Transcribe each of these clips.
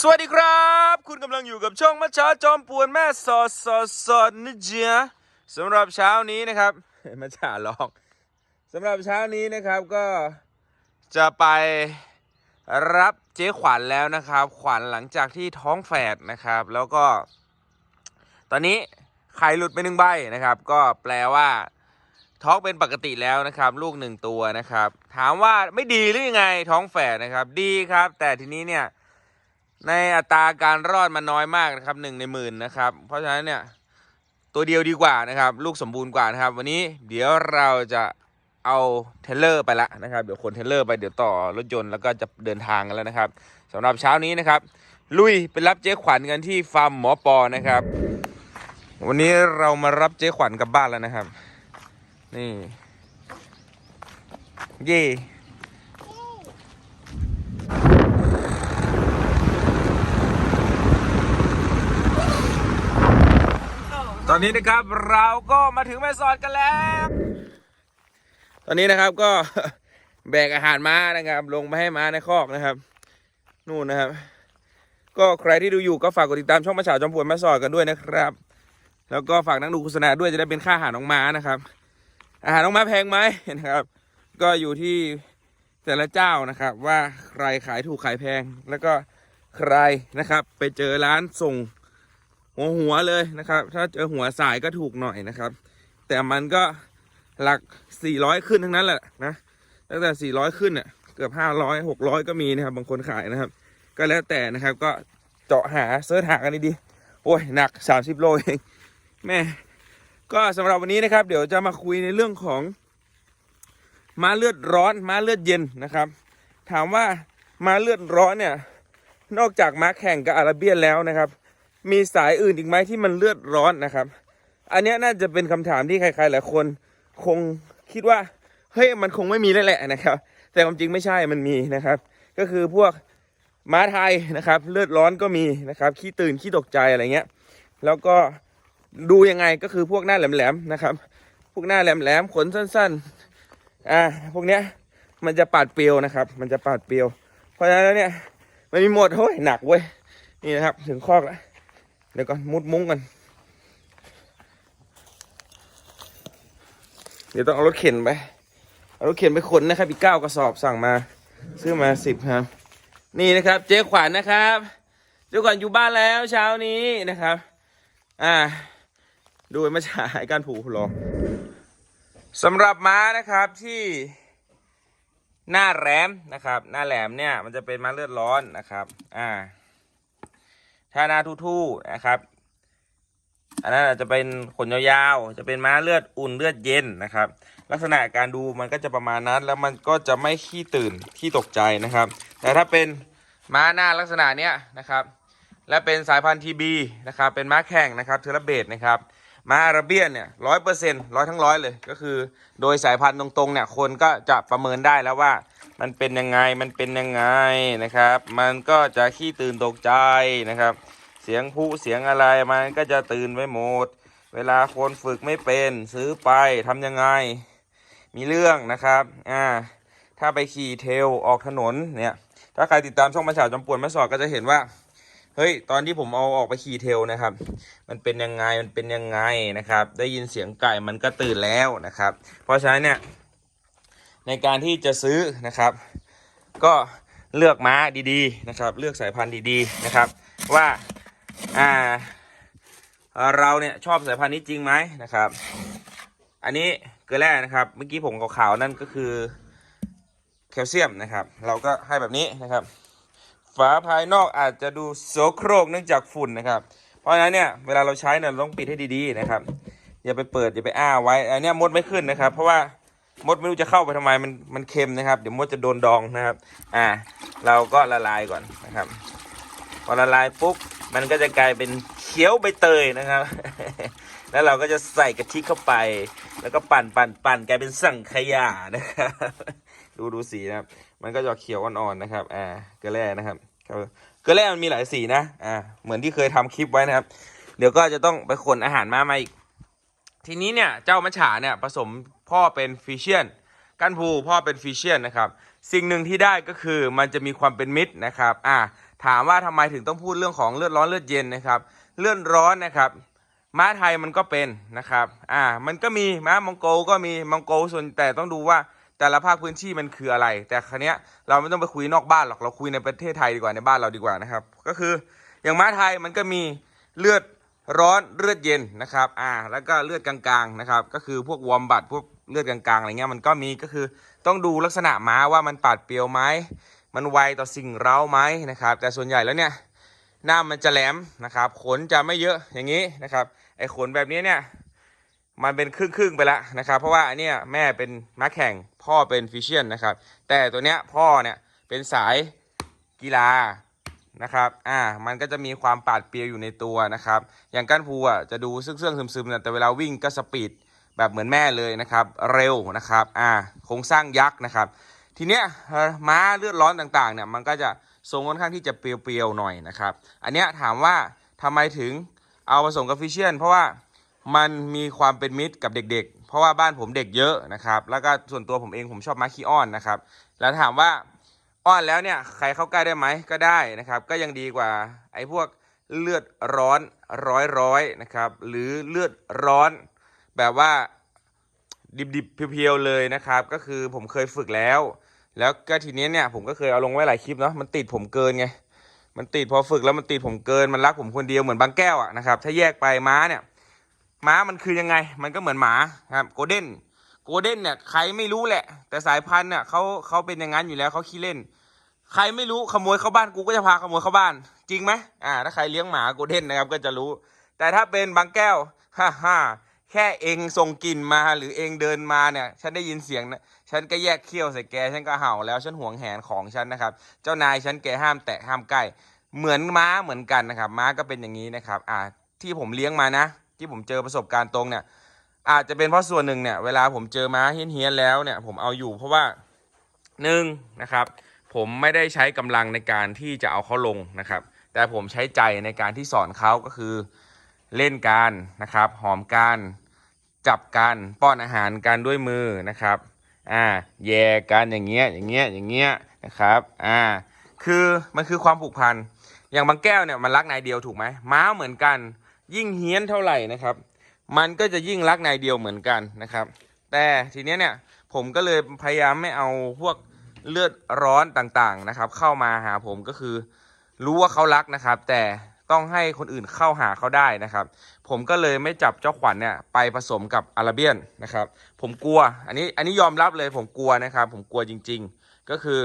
สวัสดีครับ คุณกำลังอยู่กับช่องมัชชาจอมปวนแม่สอดสอดสอดนะเจ๊ะสำหรับเช้านี้นะครับ มัชชาลองสำหรับเช้านี้นะครับก็จะไปรับเจ๊ขวัญแล้วนะครับ ขวัญหลังจากที่ท้องแฝดนะครับ แล้วก็ ตอนนี้ไข่หลุดไปหนึ่งใบนะครับ ก็แปลว่าท้องเป็นปกติแล้วนะครับ ลูกหนึ่งตัวนะครับ ถามว่าไม่ดีหรือยังไงท้องแฝดนะครับ ดีครับ แต่ทีนี้เนี่ย ในอัตราการรอดมันน้อยมากนะครับหนึ่งในหมื่นนะครับ เพราะฉะนั้นเนี่ยตัวเดียวดีกว่านะครับ ลูกสมบูรณ์กว่านะครับ วันนี้เดี๋ยวเราจะเอาเทเลอร์ไปละนะครับ เดี๋ยวขนเทเลอร์ไปเดี๋ยวต่อรถยนต์แล้วก็จะเดินทางกันแล้วนะครับสำหรับเช้านี้นะครับ ลุยไปรับเจ๊ขวัญกันที่ฟาร์มหมอปอนะครับ วันนี้เรามารับเจ๊ขวัญกลับบ้านแล้วนะครับ นี่เย่ อนนี้นะครับเราก็มาถึงแม่สอดกันแล้ว ตอนนี้นะครับก็แบกอาหารม้านะครับ ลงมาให้ม้าในคอกนะครับ นู่นนะครับ ก็ใครที่ดูอยู่ก็ฝากกดติดตามช่องมาฉาจอมปวนแม่สอดกันด้วยนะครับ แล้วก็ฝากนั่งดูโฆษณาด้วยจะได้เป็นค่าอาหารน้องม้านะครับ อาหารน้องม้าแพงไหมนะครับ ก็อยู่ที่แต่ละเจ้านะครับ ว่าใครขายถูกขายแพงแล้วก็ใครนะครับ ไปเจอร้านส่ง หัวหัวเลยนะครับ ถ้าเจอหัวสายก็ถูกหน่อยนะครับ แต่มันก็หลัก400ขึ้นทั้งนั้นแหละนะตั้งแต่400ขึ้นเน่ยเกือบ500 600ก็มีนะครับ บางคนขายนะครับ ก็แล้วแต่นะครับก็เจาะหาเสิร์ชหากันดีๆโอ้ยหนัก30โลเองแม่ก็สำหรับวันนี้นะครับ เดี๋ยวจะมาคุยในเรื่องของม้าเลือดร้อนม้าเลือดเย็นนะครับ ถามว่าม้าเลือดร้อนเนี่ยนอกจากม้าแข่งกับอาราเบียนแล้วนะครับ มีสายอื่นอีกไหมที่มันเลือดร้อนนะครับ อันนี้น่าจะเป็นคำถามที่ใครๆหลายคนคงคิดว่าเฮ้ยมันคงไม่มีแล้วแหละนะครับ แต่ความจริงไม่ใช่มันมีนะครับ ก็คือพวกม้าไทยนะครับ เลือดร้อนก็มีนะครับขี้ตื่นขี้ตกใจอะไรเงี้ย แล้วก็ดูยังไงก็คือพวกหน้าแหลมๆนะครับ พวกหน้าแหลมๆขนสั้นๆอ่าพวกเนี้ยมันจะปาดเปรียวนะครับ มันจะปาดเปรียว เพราะฉะนั้นแล้วเนี่ยมันมีหมดโอ้ยหนักเว้ยนี่นะครับถึงคอกแล้ว เดี๋ยวก่อนมุดมุ้งกัน เดี๋ยวต้องเอารถเข็นไป เอารถเข็นไปขนนะครับ อีกเก้ากระสอบสั่งมา ซื้อมาสิบครับ นี่นะครับ เจ๊ขวัญนะครับ เจ๊ขวัญอยู่บ้านแล้วเช้านี้นะครับ อ่า ดูมาฉายการผูกหรอกสำหรับม้านะครับที่หน้าแหลมนะครับ หน้าแหลมเนี่ยมันจะเป็นม้าเลือดร้อนนะครับ อ่า ท่าหน้าทู่ๆนะครับอันนั้นอาจจะเป็นขนยาวๆ จะเป็นม้าเลือดอุ่นเลือดเย็นนะครับ ลักษณะการดูมันก็จะประมาณนั้น แล้วมันก็จะไม่ขี้ตื่นขี้ตกใจนะครับ แต่ถ้าเป็นม้าหน้าลักษณะเนี้ยนะครับ และเป็นสายพันธุ์ทีบีนะครับ เป็นม้าแข่งนะครับเทอร์เบตนะครับ มาอาราเบียนเนี่ยร้อยเปอร์เซ็นต์ร้อยทั้งร้อยเลย ก็คือโดยสายพันธุ์ตรงๆเนี่ยคนก็จะประเมินได้แล้วว่า มันเป็นยังไงมันเป็นยังไงนะครับ มันก็จะขี้ตื่นตกใจนะครับ เสียงผู้เสียงอะไรมันก็จะตื่นไปหมด เวลาคนฝึกไม่เป็นซื้อไปทำยังไง มีเรื่องนะครับอ่าถ้าไปขี่เทลออกถนนเนี่ยถ้าใครติดตามช่องมาฉาจอมปวนแม่สอดก็จะเห็นว่า เฮ้ย ตอนที่ผมเอาออกไปขี่เทลนะครับ มันเป็นยังไง มันเป็นยังไงนะครับ ได้ยินเสียงไก่มันก็ตื่นแล้วนะครับ เพราะฉะนั้นเนี่ยในการที่จะซื้อนะครับ ก็เลือกม้าดีๆนะครับ เลือกสายพันธุ์ดีๆนะครับ ว่าอ่าเราเนี่ยชอบสายพันธุ์นี้จริงไหมนะครับ อันนี้เกลือแร่นะครับ เมื่อกี้ผมขาวๆนั่นก็คือแคลเซียมนะครับ เราก็ให้แบบนี้นะครับ ฝาภายนอกอาจจะดูโสโครกเนื่องจากฝุ่นนะครับ เพราะฉะนั้นเนี่ยเวลาเราใช้เนี่ยต้องปิดให้ดีๆนะครับ อย่าไปเปิดอย่าไปอ้าไว้ อันนี้มดไม่ขึ้นนะครับ เพราะว่ามดไม่รู้จะเข้าไปทำไมมันมันเค็มนะครับ เดี๋ยวมดจะโดนดองนะครับ อ่า เราก็ละลายก่อนนะครับพอละลายปุ๊บมันก็จะกลายเป็นเขียวใบเตยนะครับ แล้วเราก็จะใส่กะทิเข้าไป แล้วก็ปั่นปั่นปั่นกลายเป็นสังขยานะครับ ดูดูสีนะครับ มันก็จะเขียวอ่อนๆนะครับ อ่า เกลือแร่นะครับเกลือแร่มันมีหลายสีนะ อ่า เหมือนที่เคยทำคลิปไว้นะครับ เดี๋ยวก็จะต้องไปขนอาหารมามาอีก ทีนี้เนี่ยเจ้ามัจฉาเนี่ยผสมพ่อเป็นฟิเชียนกันพูพ่อเป็นฟิเชียนนะครับ สิ่งหนึ่งที่ได้ก็คือมันจะมีความเป็นมิตรนะครับ อ่า ถามว่าทำไมถึงต้องพูดเรื่องของเลือดร้อนเลือดเย็นนะครับ เลือดร้อนนะครับม้าไทยมันก็เป็นนะครับ อ่า มันก็มีม้ามองโกก็มีมองโกส่วนแต่ต้องดูว่า แต่ละภาคพื้นที่มันคืออะไร แต่ครั้นี้ยเราไม่ต้องไปคุยนอกบ้านหรอกเราคุยในประเทศไทยดีกว่าในบ้านเราดีกว่านะครับ ก็คืออย่างม้าไทยมันก็มีเลือดร้อนเลือดเย็นนะครับอ่าแล้วก็เลือดกลางๆนะครับก็คือพวกวอมบัตพวกเลือดกลางๆอะไรเงี้ยมันก็มีก็คือต้องดูลักษณะม้าว่ามันปาดเปรียวไหมมันไวต่อสิ่งเร้าไหมนะครับ แต่ส่วนใหญ่แล้วเนี่ยหน้ามันจะแหลมนะครับ ขนจะไม่เยอะอย่างนี้นะครับไอ้ขนแบบนี้เนี่ย มันเป็นครึ่งครึ่งๆไปแล้วนะครับ เพราะว่าอันเนี้ยแม่เป็นม้าแข่งพ่อเป็นฟิชเชียนนะครับ แต่ตัวเนี้ยพ่อเนี่ยเป็นสายกีฬานะครับ อ่า มันก็จะมีความปาดเปรียวอยู่ในตัวนะครับ อย่างก้านภูอะจะดูเสื่องๆซึมๆนะแต่เวลาวิ่งก็สปีดแบบเหมือนแม่เลยนะครับ เร็วนะครับ อ่า โครงสร้างยักษ์นะครับ ทีเนี้ยม้าเลือดร้อนต่างๆเนี่ยมันก็จะทรงค่อนข้างที่จะเปรียวๆหน่อยนะครับ อันเนี้ยถามว่าทำไมถึงเอาผสมกับฟิชเชียน เพราะว่า มันมีความเป็นมิตรกับเด็ก ๆ เพราะว่าบ้านผมเด็กเยอะนะครับ แล้วก็ส่วนตัวผมเองผมชอบม้าขี้อ้อนนะครับ แล้วถามว่าอ้อนแล้วเนี่ยใครเข้าใกล้ได้ไหมก็ได้นะครับ ก็ยังดีกว่าไอ้พวกเลือดร้อนร้อยร้อยนะครับ หรือเลือดร้อนแบบว่าดิบๆเพียวๆเลยนะครับ ก็คือผมเคยฝึกแล้ว แล้วก็ทีนี้เนี่ยผมก็เคยเอาลงไว้หลายคลิปเนาะมันติดผมเกินไงมันติดพอฝึกแล้วมันติดผมเกินมันรักผมคนเดียวเหมือนบางแก้วอะนะครับถ้าแยกไปม้าเนี่ย ม้ามันคือยังไง มันก็เหมือนหมาครับโกลเด้นโกลเด้นเนี่ยใครไม่รู้แหละ แต่สายพันธุ์เนี่ยเขาเขาเป็นอย่างนั้นอยู่แล้วเขาขี้เล่น ใครไม่รู้ขโมยเข้าบ้านกูก็จะพาขโมยเข้าบ้าน จริงไหมอ่า ถ้าใครเลี้ยงหมาโกลเด้นนะครับก็จะรู้ แต่ถ้าเป็นบางแก้วฮ่าฮ่าแค่เองส่งกลิ่นมาหรือเองเดินมาเนี่ย ฉันได้ยินเสียงนะฉันก็แยกเขี้ยวใส่แกฉันก็เห่าแล้วฉันห่วงแหนของฉันนะครับ เจ้านายฉันแกห้ามแตะห้ามใกล้ เหมือนม้าเหมือนกันนะครับ ม้าก็เป็นอย่างนี้นะครับ อ่าที่ผมเลี้ยงมานะ ที่ผมเจอประสบการณ์ตรงเนี่ย อาจจะเป็นเพราะส่วนหนึ่งเนี่ยเวลาผมเจอม้าเฮี้ยนๆแล้วเนี่ยผมเอาอยู่เพราะว่าหนึ่งนะครับผมไม่ได้ใช้กำลังในการที่จะเอาเขาลงนะครับ แต่ผมใช้ใจในการที่สอนเขาก็คือเล่นการนะครับ หอมการจับการป้อนอาหารกันด้วยมือนะครับอ่าแย่กันอย่างเงี้ยอย่างเงี้ยอย่างเงี้ยนะครับอ่าคือมันคือความผูกพันอย่างบางแก้วเนี่ยมันรักนายเดียวถูกไหมม้าเหมือนกัน ยิ่งเฮี้ยนเท่าไหร่นะครับ มันก็จะยิ่งรักนายเดียวเหมือนกันนะครับ แต่ทีเนี้ยเนี่ยผมก็เลยพยายามไม่เอาพวกเลือดร้อนต่างๆนะครับ เข้ามาหาผมก็คือ รู้ว่าเขารักนะครับ แต่ต้องให้คนอื่นเข้าหาเขาได้นะครับ ผมก็เลยไม่จับเจ้าขวัญเนี่ยไปผสมกับอาราเบียนนะครับ ผมกลัวอันนี้อันนี้ยอมรับเลยผมกลัวนะครับ ผมกลัวจริง ๆ ก็คือ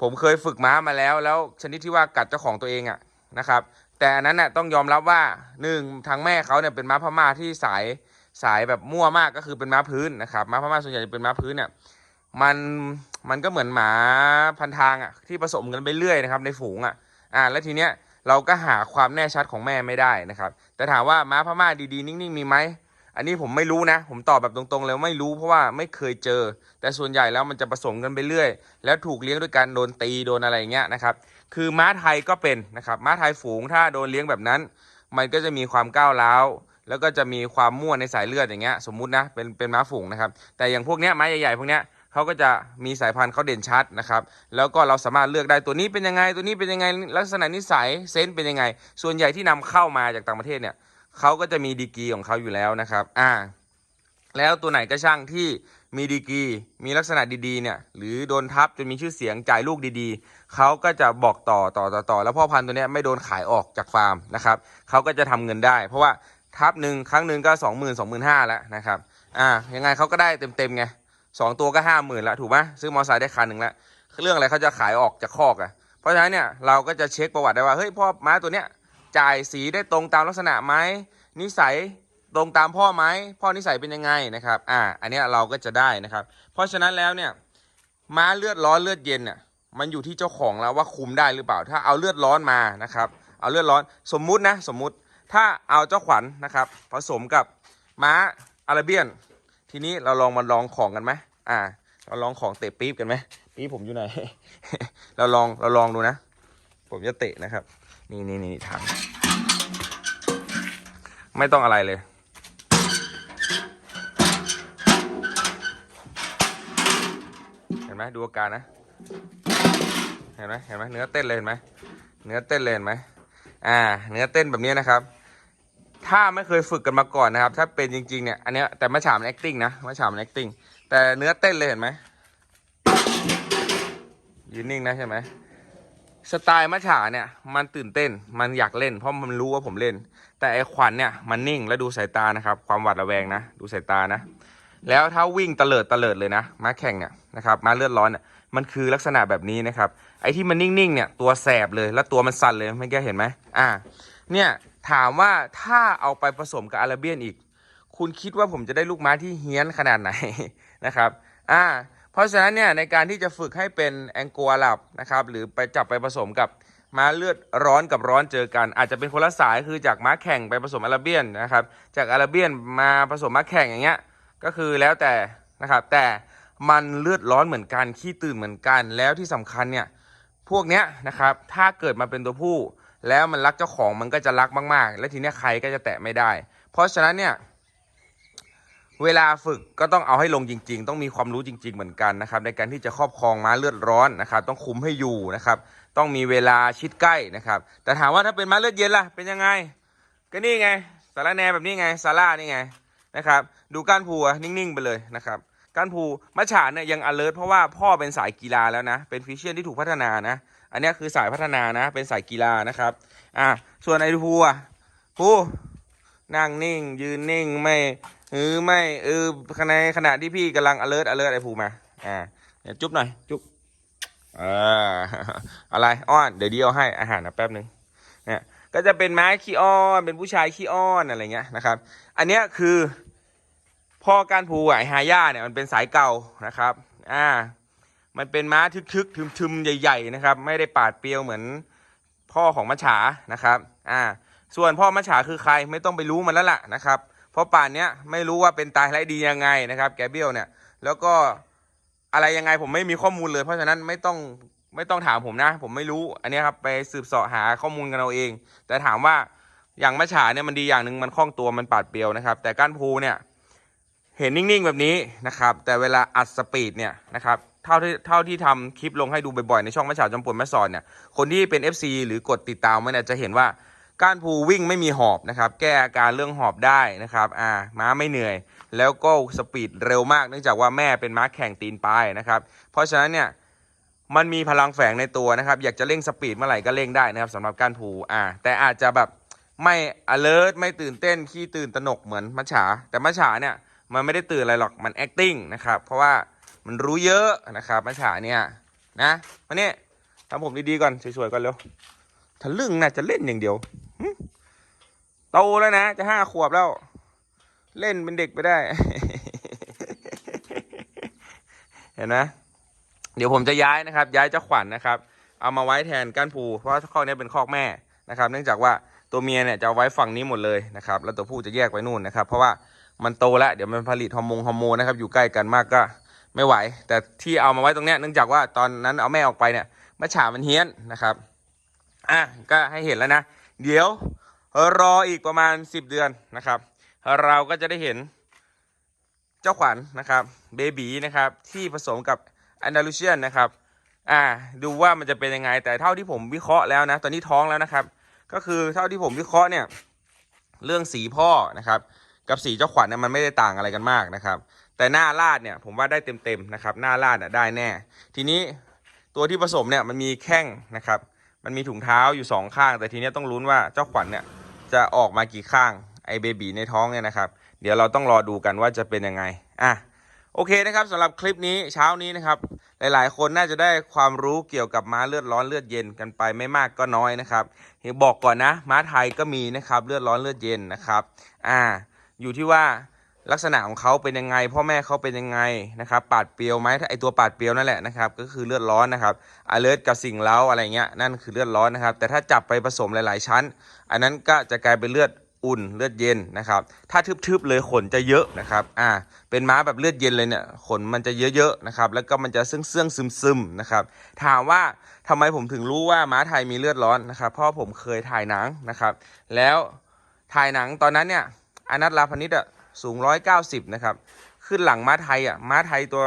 ผมเคยฝึกม้ามาแล้ว แล้วชนิดที่ว่ากัดเจ้าของตัวเองอะนะครับ แต่อันนั้นน่ะต้องยอมรับว่าหนึ่งทางแม่เขาเนี่ยเป็นม้าพม่าที่สายสายแบบมั่วมากก็คือเป็นม้าพื้นนะครับม้าพม่าส่วนใหญ่จะเป็นม้าพื้นเนี่ยมันมันก็เหมือนหมาพันทางอะที่ผสมกันไปเรื่อยนะครับในฝูงอะอ่าแล้วทีเนี้ยเราก็หาความแน่ชัดของแม่ไม่ได้นะครับ แต่ถามว่าม้าพม่าดีๆ นิ่งๆ มีไหมอันนี้ผมไม่รู้นะ ผมตอบแบบตรงๆเลยไม่รู้เพราะว่าไม่เคยเจอ แต่ส่วนใหญ่แล้วมันจะผสมกันไปเรื่อย แล้วถูกเลี้ยงด้วยการโดนตีโดนอะไรเงี้ยนะครับ คือม้าไทยก็เป็นนะครับม้าไทยฝูงถ้าโดนเลี้ยงแบบนั้น มันก็จะมีความก้าวร้าวแล้วก็จะมีความมั่วในสายเลือดอย่างเงี้ยสมมุตินะเป็นเป็นม้าฝูงนะครับ แต่อย่างพวกเนี้ยม้าใหญ่ๆพวกเนี้ยเขาก็จะมีสายพันธุ์เขาเด่นชัดนะครับแล้วก็เราสามารถเลือกได้ตัวนี้เป็นยังไงตัวนี้เป็นยังไงลักษณะนิสัยเซนส์เป็นยังไง ส่วนใหญ่ที่นำเข้ามาจากต่างประเทศเนี่ยเขาก็จะมีดีกีของเขาอยู่แล้วนะครับอ่าแล้วตัวไหนก็ช่างที่ มีดีกีมีลักษณะดีๆเนี่ยหรือโดนทับจนมีชื่อเสียงจ่ายลูกดีๆ เขาก็จะบอกต่อต่อต่อต่อแล้วพ่อพันธุ์ตัวเนี้ยไม่โดนขายออกจากฟาร์มนะครับเขาก็จะทำเงินได้ เพราะว่าทับหนึ่งครั้งหนึ่งก็สองหมื่นสองหมื่นห้าแล้วนะครับอ่ายังไงเขาก็ได้เต็มๆไงสองตัวก็ห้าหมื่นละถูกไหมซื้อมอไซค์ได้คันหนึ่งละเรื่องอะไรเขาจะขายออกจากคอกอะ่ะเพราะฉะนั้นเนี่ยเราก็จะเช็คประวัติได้ว่าเฮ้ยพ่อม้าตัวเนี้ยจ่ายสีได้ตรงตามลักษณะไหมนิสัย ตรงตามพ่อไหมพ่อนิสัยเป็นยังไงนะครับ อ่า อันนี้เราก็จะได้นะครับ เพราะฉะนั้นแล้วเนี่ยม้าเลือดร้อนเลือดเย็นเนี่ยมันอยู่ที่เจ้าของแล้วว่าคุมได้หรือเปล่า ถ้าเอาเลือดร้อนมานะครับ เอาเลือดร้อนสมมุตินะสมมุติถ้าเอาเจ้าขวัญนะครับ ผสมกับม้าอาราเบียน ทีนี้เราลองมาลองของกันไหมอ่า เราลองของเตะปี๊บกันไหมปี๊บผมอยู่ไหน เราลองเราลองดูนะ ผมจะเตะนะครับ นี่นี่นี่ทางไม่ต้องอะไรเลย ไหมดูอาการนะ เห็นไหมเห็นไหมเนื้อเต้นเลยเห็นไหมเนื้อเต้นเลยเห็นไหมอ่า เนื้อเต้นแบบนี้นะครับ ถ้าไม่เคยฝึกกันมาก่อนนะครับ ถ้าเป็นจริงๆเนี่ย อันเนี้ยแต่มะฉามมัน acting นะมะฉามมัน acting แต่เนื้อเต้นเลยเห็นไหมยืนนิ่งนะใช่ไหมสไตล์มะฉาเนี่ยมันตื่นเต้นมันอยากเล่น เพราะมันรู้ว่าผมเล่น แต่ไอ้ขวัญเนี่ยมันนิ่งแล้วดูสายตานะครับ ความหวาดระแวงนะ ดูสายตานะ แล้วถ้าวิ่งเตลิดเตลิดเลยนะม้าแข่งเนี่ยนะครับม้าเลือดร้อนเนี่ยมันคือลักษณะแบบนี้นะครับ ไอ้ที่มันนิ่งๆเนี่ยตัวแสบเลยแล้วตัวมันสั่นเลยไม่แกเห็นไหมอ่า เนี่ยถามว่าถ้าเอาไปผสมกับอาราเบียนอีก คุณคิดว่าผมจะได้ลูกม้าที่เฮี้ยนขนาดไหนนะครับอ่าเพราะฉะนั้นเนี่ยในการที่จะฝึกให้เป็นแองกัวหลับนะครับหรือไปจับไปผสมกับม้าเลือดร้อนกับร้อนเจอกัน อาจจะเป็นคนละสายคือจากม้าแข่งไปผสมอาราเบียนนะครับจากอาราเบียนมาผสมม้าแข่งอย่างเงี้ย ก็คือแล้วแต่นะครับ แต่มันเลือดร้อนเหมือนกันขี้ตื่นเหมือนกัน แล้วที่สำคัญเนี่ยพวกเนี้ยนะครับ ถ้าเกิดมาเป็นตัวผู้ แล้วมันรักเจ้าของมันก็จะรักมาก ๆ และทีเนี้ยใครก็จะแตะไม่ได้ เพราะฉะนั้นเนี่ยเวลาฝึกก็ต้องเอาให้ลงจริง ๆ ต้องมีความรู้จริง ๆ เหมือนกันนะครับ ในการที่จะครอบครองม้าเลือดร้อนนะครับ ต้องคุมให้อยู่นะครับ ต้องมีเวลาชิดใกล้นะครับ แต่ถามว่าถ้าเป็นม้าเลือดเย็นล่ะเป็นยังไง ก็นี่ไงสารแหนแบบนี้ไงซาร่านี่ไง นะครับ ดูก้านผูนิ่ง ๆ ไปเลยนะครับก้านผูมัจฉาเนี่ยยัง alert เพราะว่าพ่อเป็นสายกีฬาแล้วนะ เป็นฟิชเชียนที่ถูกพัฒนานะ อันนี้คือสายพัฒนานะ เป็นสายกีฬานะครับอะส่วนไอ้ภูอะภูนั่งนิ่ง ยืนนิ่งไม่เออไม่เออในขณะที่พี่กำลัง alert alert ไอ้ภูมาอ่าเนี่ยจุ๊บหน่อยจุ๊บอ่าอะไรอ้อนเดี๋ยวดีเอาให้อาหารนะแป๊บหนึ่งเนี่ย ก็จะเป็นม้ขี้อ้อนเป็นผู้ชายขี้อ้อนอะไรเงี้ยนะครับ อันเนี้ยคือพ่อการผูไอฮาย่าเนี่ยมันเป็นสายเก่านะครับอ่ามันเป็นม้าทึกๆทึมๆใหญ่ ๆ นะครับ ไม่ได้ปาดเปรียวเหมือนพ่อของมัจฉานะครับอ่าส่วนพ่อมัจฉาคือใครไม่ต้องไปรู้มันแล้วล่ะนะครับ เพราะป่านเนี้ยไม่รู้ว่าเป็นตายไรดียังไงนะครับ แกเบี้ยวเนี่ยแล้วก็อะไรยังไงผมไม่มีข้อมูลเลย เพราะฉะนั้นไม่ต้อง ไม่ต้องถามผมนะ ผมไม่รู้อันนี้ครับไปสืบเสาะหาข้อมูลกันเอาเอง แต่ถามว่าอย่างมัฉาเนี่ยมันดีอย่างหนึ่งมันคล่องตัวมันปาดเปรียวนะครับ แต่ก้านภูเนี่ยเห็นนิ่งๆแบบนี้นะครับ แต่เวลาอัดสปีดเนี่ยนะครับเท่าที่เท่าที่ทำคลิปลงให้ดูบ่อยๆในช่องมัฉาจอมปวกแม่สอนเนี่ยคนที่เป็น FC หรือกดติดตามไว้เนี่ยจะเห็นว่าก้านภูวิ่งไม่มีหอบนะครับแก้อาการเรื่องหอบได้นะครับอ่าม้าไม่เหนื่อย แล้วก็สปีดเร็วมากเนื่องจากว่าแม่เป็นม้าแข่งตีนปลายนะครับเพราะฉะนั้นเนี่ย มันมีพลังแฝงในตัวนะครับ อยากจะเร่งสปีดเมื่อไหร่ก็เร่งได้นะครับสำหรับกานผูอ่า แต่อาจจะแบบไม่ alert ไม่ตื่นเต้นขี้ตื่นตระหนกเหมือนมัจฉา แต่มัจฉาเนี่ยมันไม่ได้ตื่นอะไรหรอกมัน acting นะครับ เพราะว่ามันรู้เยอะนะครับมัจฉาเนี่ยนะมาเนี่ยทำผมดีๆก่อนสวยๆก่อนเร็วทะลึ่งน่าจะเล่นอย่างเดียวโตแล้วนะ จะห้าขวบแล้ว เล่นเป็นเด็กไปได้ เห็นไหม เดี๋ยวผมจะย้ายนะครับ ย้ายเจ้าขวัญนะครับ เอามาไว้แทนก้านผูเพราะว่าคอกนี้เป็นคอกแม่นะครับ เนื่องจากว่าตัวเมียเนี่ยจะเอาไว้ฝั่งนี้หมดเลยนะครับ แล้วตัวผู้จะแยกไว้นู่นนะครับ เพราะว่ามันโตแล้วเดี๋ยวมันผลิตฮอร์โมนฮอร์โมนนะครับอยู่ใกล้กันมากก็ไม่ไหว แต่ที่เอามาไว้ตรงเนี้ยเนื่องจากว่าตอนนั้นเอาแม่ออกไปเนี่ยมะฉามันเฮี้ยนนะครับอะก็ให้เห็นแล้วนะ เดี๋ยวรออีกประมาณ 10 เดือนนะครับ เราก็จะได้เห็นเจ้าขวัญนะครับเบบีนะครับที่ผสมกับ อันดาลูเชียนนะครับอ่าดูว่ามันจะเป็นยังไง แต่เท่าที่ผมวิเคราะห์แล้วนะ ตอนนี้ท้องแล้วนะครับ ก็คือเท่าที่ผมวิเคราะห์เนี่ย เรื่องสีพ่อนะครับ กับสีเจ้าขวัญเนี่ยมันไม่ได้ต่างอะไรกันมากนะครับ แต่หน้าลาดเนี่ยผมว่าได้เต็มๆนะครับ หน้าลาดน่ะได้แน่ ทีนี้ตัวที่ผสมเนี่ยมันมีแข้งนะครับ มันมีถุงเท้าอยู่สองข้าง แต่ทีนี้ต้องลุ้นว่าเจ้าขวัญเนี่ยจะออกมากี่ข้างไอเบบีในท้องเนี่ยนะครับ เดี๋ยวเราต้องรอดูกันว่าจะเป็นยังไงอะ โอเคนะครับสำหรับคลิปนี้เช้านี้นะครับ หลายๆ คนน่าจะได้ความรู้เกี่ยวกับม้าเลือดร้อนเลือดเย็นกันไปไม่มากก็น้อยนะครับบอกก่อนนะ ม้าไทยก็มีนะครับเลือดร้อนเลือดเย็นนะครับอ่าอยู่ที่ว่าลักษณะของเขาเป็นยังไง พ่อแม่เขาเป็นยังไงนะครับปาดเปียวไหมถ้าไอตัวปาดเปียวนั่นแหละนะครับก็คือเลือดร้อนนะครับอเลิร์กับสิ่งเล้าอะไรเงี้ยนั่นคือเลือดร้อนนะครับแต่ถ้าจับไปผสมหลาย ๆ ชั้น อันนั้นก็จะกลายเป็นเลือด อุ่นเลือดเย็นนะครับ ถ้าทึบๆเลยขนจะเยอะนะครับ อ่า เป็นม้าแบบเลือดเย็นเลยเนี่ยขนมันจะเยอะๆนะครับ แล้วก็มันจะเสื่องๆซึมๆนะครับ ถามว่าทำไมผมถึงรู้ว่าม้าไทยมีเลือดร้อนนะครับเพราะผมเคยถ่ายหนังนะครับ แล้วถ่ายหนังตอนนั้นเนี่ยอนัทลาพนิชอะสูงร้อยเก้าสิบนะครับ ขึ้นหลังม้าไทยอะม้าไทยตัว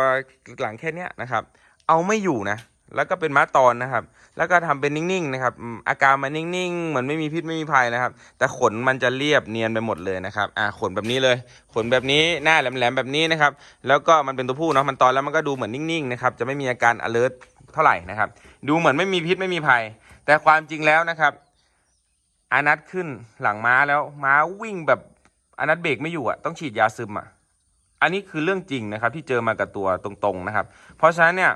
หลังแค่เนี้ยนะครับ เอาไม่อยู่นะ แล้วก็เป็นม้าตอนนะครับ แล้วก็ทำเป็นนิ่งๆนะครับอาการมันนิ่งๆเหมือนไม่มีพิษไม่มีภัยนะครับ แต่ขนมันจะเรียบเนียนไปหมดเลยนะครับอ่าขนแบบนี้เลย ขนแบบนี้หน้าแหลมๆแบบนี้นะครับแล้วก็มันเป็นตัวผู้เนาะมันตอนแล้วมันก็ดูเหมือนนิ่งๆนะครับจะไม่มีอาการ alert เท่าไหร่นะครับ ดูเหมือนไม่มีพิษไม่มีภัย แต่ความจริงแล้วนะครับอานัทขึ้นหลังม้าแล้วม้าวิ่งแบบอานัทเบรกไม่อยู่อะต้องฉีดยาซึมอะอันนี้คือเรื่องจริงนะครับที่เจอมากับตัวตรงๆนะครับ เพราะฉะนั้นเนี่ย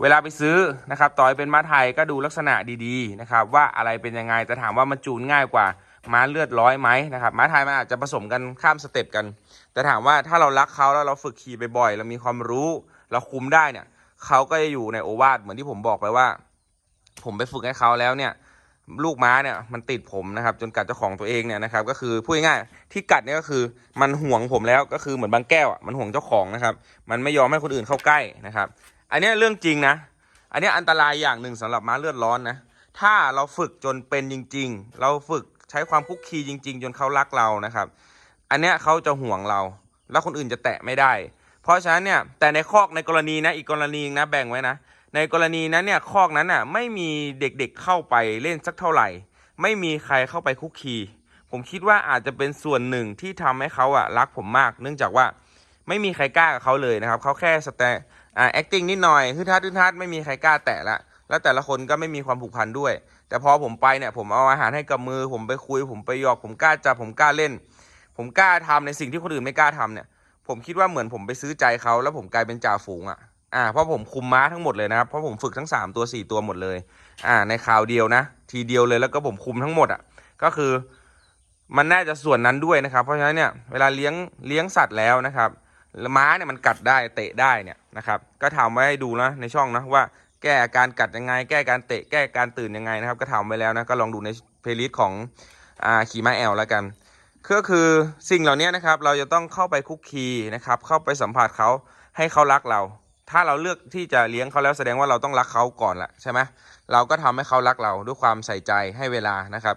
เวลาไปซื้อนะครับต่อยเป็นม้าไทยก็ดูลักษณะดีๆนะครับว่าอะไรเป็นยังไงแต่ถามว่ามันจูนง่ายกว่าม้าเลือดร้อยไหมนะครับม้าไทยมันอาจจะผสมกันข้ามสเต็ปกัน แต่ถามว่าถ้าเรารักเขาแล้วเราฝึกขี่บ่อยๆเรามีความรู้เราคุมได้เนี่ยเขาก็จะอยู่ในโอวาทเหมือนที่ผมบอกไปว่า ผมไปฝึกให้เขาแล้วเนี่ยลูกม้าเนี่ยมันติดผมนะครับจนกัดเจ้าของตัวเองเนี่ยนะครับก็คือพูดง่ายๆที่กัดเนี่ยก็คือมันห่วงผมแล้วก็คือเหมือนบางแก้วอะมันห่วงเจ้าของนะครับมันไม่ยอมให้คนอื่นเข้าใกล้นะครับ อันนี้เรื่องจริงนะ อันนี้อันตรายอย่างหนึ่งสำหรับม้าเลือดร้อนนะ ถ้าเราฝึกจนเป็นจริง ๆ เราฝึกใช้ความคุกคีจริง ๆ จนเขารักเรานะครับ อันนี้เขาจะห่วงเรา แล้วคนอื่นจะแตะไม่ได้ เพราะฉะนั้นเนี่ยแต่ในคอกในกรณีนะอีกกรณีนะแบ่งไว้นะ ในกรณีนั้นเนี่ยคอกนั้นอะไม่มีเด็กๆเข้าไปเล่นสักเท่าไหร่ ไม่มีใครเข้าไปคุกคีผมคิดว่าอาจจะเป็นส่วนหนึ่งที่ทำให้เขาอะรักผมมาก เนื่องจากว่าไม่มีใครกล้ากับเขาเลยนะครับเขาแค่สแต อ่า acting นิดหน่อยฮึดฮัดฮึดฮัดไม่มีใครกล้าแตะละแล้วแต่ละคนก็ไม่มีความผูกพันด้วย แต่พอผมไปเนี่ย ผมเอาอาหารให้กับมือ ผมไปคุย ผมไปหยอก ผมกล้าจับผมกล้าเล่น ผมกล้าทำในสิ่งที่คนอื่นไม่กล้าทำเนี่ย ผมคิดว่าเหมือนผมไปซื้อใจเขาแล้วผมกลายเป็นจ่าฝูงอะอ่าเพราะผมคุมม้าทั้งหมดเลยนะครับเพราะผมฝึกทั้ง 3 ตัว 4 ตัวหมดเลย อ่า ในคราวเดียวนะ ทีเดียวเลยแล้วก็ผมคุมทั้งหมดอะก็คือมันน่าจะส่วนนั้นด้วยนะครับ เพราะฉะนั้นเนี่ยเวลาเลี้ยงเลี้ยงสัตว์แล้วนะครับ ม้าเนี่ยมันกัดได้เตะได้เนี่ยนะครับ ก็ทำไว้ให้ดูนะในช่องนะว่าแก้อาการกัดยังไง แก้การเตะแก้การตื่นยังไงนะครับ ก็ทำไว้แล้วนะก็ลองดูในเพลย์ลิสต์ของอ่าขี่ม้าแอลแล้วกันก็คือสิ่งเหล่านี้นะครับ เราจะต้องเข้าไปคุกคีนะครับ เข้าไปสัมผัสเขาให้เขารักเรา ถ้าเราเลือกที่จะเลี้ยงเขาแล้วแสดงว่าเราต้องรักเขาก่อนละใช่ไหมเราก็ทำให้เขารักเราด้วยความใส่ใจให้เวลานะครับ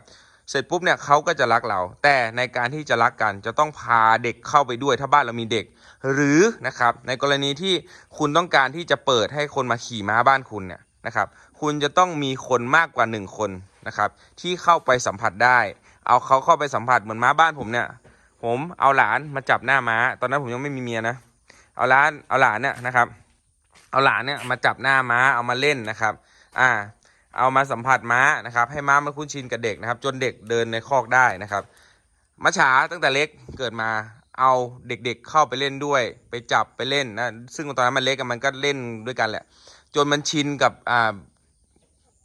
เสร็จปุ๊บเนี่ยเขาก็จะรักเรา แต่ในการที่จะรักกันจะต้องพาเด็กเข้าไปด้วย ถ้าบ้านเรามีเด็ก หรือนะครับในกรณีที่คุณต้องการที่จะเปิดให้คนมาขี่ม้าบ้านคุณเนี่ยนะครับคุณจะต้องมีคนมากกว่าหนึ่งคนนะครับที่เข้าไปสัมผัสได้ เอาเขาเข้าไปสัมผัสเหมือนม้าบ้านผมเนี่ยผมเอาหลานมาจับหน้าม้า ตอนนั้นผมยังไม่มีเมียนะเอาหลานเอาหลานเนี่ยนะครับเอาหลานเนี่ยมาจับหน้าม้าเอามาเล่นนะครับอ่าเอามาสัมผัสม้านะครับให้ม้ามันคุ้นชินกับเด็กนะครับ จนเด็กเดินในคอกได้นะครับมัชฉาตั้งแต่เล็กเกิดมา เอาเด็กๆเข้าไปเล่นด้วย ไปจับไปเล่นนะซึ่งตอนนั้นมันเล็กมันก็เล่นด้วยกันแหละ จนมันชินกับอ่า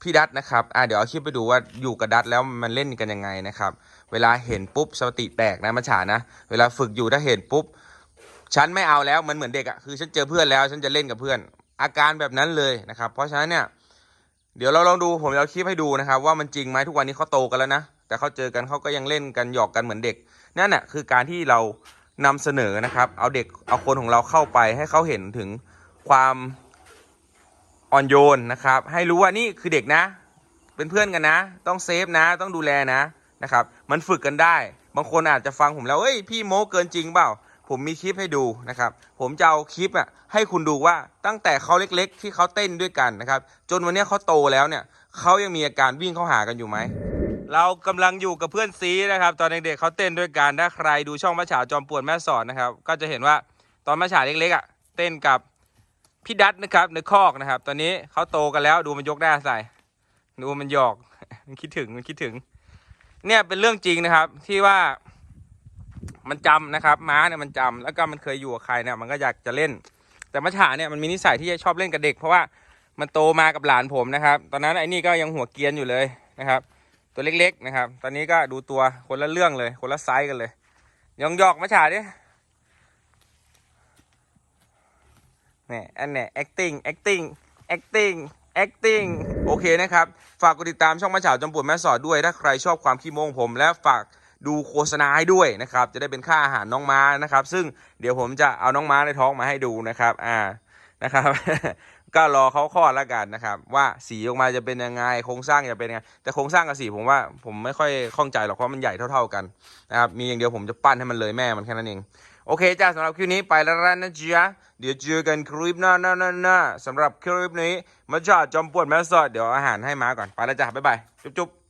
พี่ดัตนะครับอ่าเดี๋ยวเอาคลิปไปดูว่าอยู่กับดัตแล้วมันเล่นกันยังไงนะครับ เวลาเห็นปุ๊บสติแตกนะมัชฉานะ เวลาฝึกอยู่ถ้าเห็นปุ๊บฉันไม่เอาแล้วมันเหมือนเด็กอะคือฉันเจอเพื่อนแล้วฉันจะเล่นกับเพื่อน อาการแบบนั้นเลยนะครับ เพราะฉะนั้นเนี่ยเดี๋ยวเราลองดูผมเอาคลิปให้ดูนะครับ ว่ามันจริงไหมทุกวันนี้เขาโตกันแล้วนะ แต่เขาเจอกันเขาก็ยังเล่นกันหยอกกันเหมือนเด็กนั่นแหะคือการที่เรา นำเสนอนะครับ เอาเด็กเอาคนของเราเข้าไปให้เขาเห็นถึงความอ่อนโยนนะครับ ให้รู้ว่านี่คือเด็กนะ เป็นเพื่อนกันนะ ต้องเซฟนะ ต้องดูแลนะนะครับ มันฝึกกันได้ บางคนอาจจะฟังผมแล้วเอ้ยพี่โม้เกินจริงเปล่า ผมมีคลิปให้ดูนะครับ ผมจะเอาคลิปอะให้คุณดูว่าตั้งแต่เขาเล็ก ๆ ที่เขาเต้นด้วยกันนะครับ จนวันนี้เขาโตแล้วเนี่ยเขายังมีอาการวิ่งเข้าหากันอยู่ไหม เรากำลังอยู่กับเพื่อนซีนะครับ ตอนเด็กๆเขาเต้นด้วยกันถ้าใครดูช่องมาฉาจอมปวดแม่สอนนะครับ ก็จะเห็นว่าตอนมาฉาเล็กๆอะเต้นกับพี่ดัตนะครับในคอกนะครับ ตอนนี้เขาโตกันแล้วดูมันยกหน้าใส่ดูมันหยอกมันคิดถึงมันคิดถึง เนี่ยเป็นเรื่องจริงนะครับ ที่ว่ามันจำนะครับ ม้าเนี่ยมันจำแล้วก็มันเคยอยู่กับใครเนี่ยมันก็อยากจะเล่น แต่มัจฉาเนี่ยมันมีนิสัยที่จะชอบเล่นกับเด็ก เพราะว่ามันโตมากับหลานผมนะครับ ตอนนั้นไอ้นี่ก็ยังหัวเกียนอยู่เลยนะครับ ตัวเล็กๆนะครับ ตอนนี้ก็ดูตัวคนละเรื่องเลย คนละไซส์กันเลยยองหยอกมัจฉาดิเนี่ยอันเนี่ย acting acting acting acting โอเคนะครับ ฝากกดติดตามช่องมาฉาวจำปวดแม่สอดด้วย ถ้าใครชอบความขี้โมงผม และฝากดูโฆษณาให้ด้วยนะครับ จะได้เป็นค่าอาหารน้องม้านะครับ ซึ่งเดี๋ยวผมจะเอาน้องม้าในท้องมาให้ดูนะครับ อ่า นะครับ ก็รอเขาคลอดแล้วกันนะครับ ว่าสีออกมาจะเป็นยังไงโครงสร้างจะเป็นยังไงแต่โครงสร้างกับสีผมว่าผมไม่ค่อยคล่องใจหรอกเพราะมันใหญ่เท่า ๆกันนะครับมีอย่างเดียวผมจะปั้นให้มันเลยแม่มันแค่นั้นเองโอเคจ้าสำหรับคลิปนี้ไปแล้วนะจ๊ะเดี๋ยวเจอกันคลิปหน้าหน้าหน้านาสำหรับคลิปนี้มาจ่าจอมปวดแม่สอดเดี๋ยวอาหารให้ม้าก่อนไปแล้วจ้าบ๊ายบายจุ๊บ